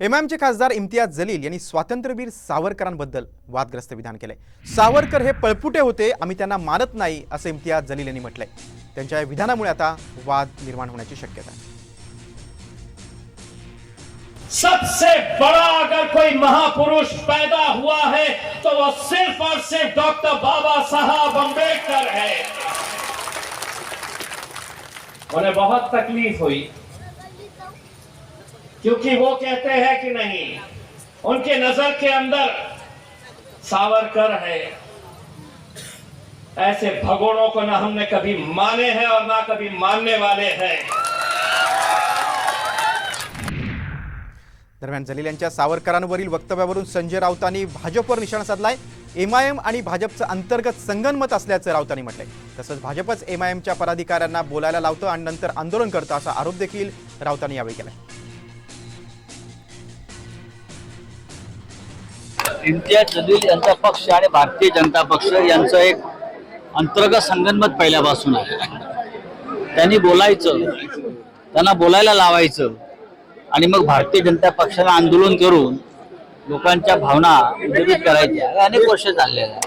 एमआयएमचे खासदार इम्तियाज जलील यांनी स्वातंत्र्यवीर सावरकरांबद्दल वादग्रस्त विधान केलंय. सावरकर हे पळपुटे होते आम्ही त्यांना मानत नाही असं इम्तियाज जलील यांनी म्हटलंय. त्यांच्या या विधानामुळे आता वाद निर्माण होण्याची शक्यता आहे. सबसे बड़ा अगर कोई महापुरुष पैदा हुआ है तो वह सिर्फ और सिर्फ डॉक्टर बाबा साहब अंबेडकर है। उन्हें बहुत तकलीफ हुई। क्योंकि वो कहते हैं कि नहीं उनके नजर के अंदर सावरकर है। ऐसे भगोड़ों को ना हमने कभी माने हैं और ना कभी मानने वाले हैं। दरम्यान जलील यांच्या सावरकरांवरील वक्तव्यावरून संजय राऊतांनी भाजपवर निशाणा साधलाय. एम आय एम आणि भाजपचं अंतर्गत संगनमत असल्याचं राऊतांनी म्हटलंय. तसंच भाजपच एम आय एमच्या पदाधिकाऱ्यांना बोलायला लावतं आणि नंतर आंदोलन करतं असा आरोप देखील राऊतांनी यावेळी केलाय. इम्तियाज जलील यांचा पक्ष आणि भारतीय जनता पक्ष यांचं एक अंतर्गत संगनमत पहिल्यापासून आहे. त्यांनी बोलायचं त्यांना बोलायला लावायचं आणि मग भारतीय जनता पक्षाला आंदोलन करून लोकांच्या भावना विचलित करायच्या. अनेक वर्ष चाललेल्या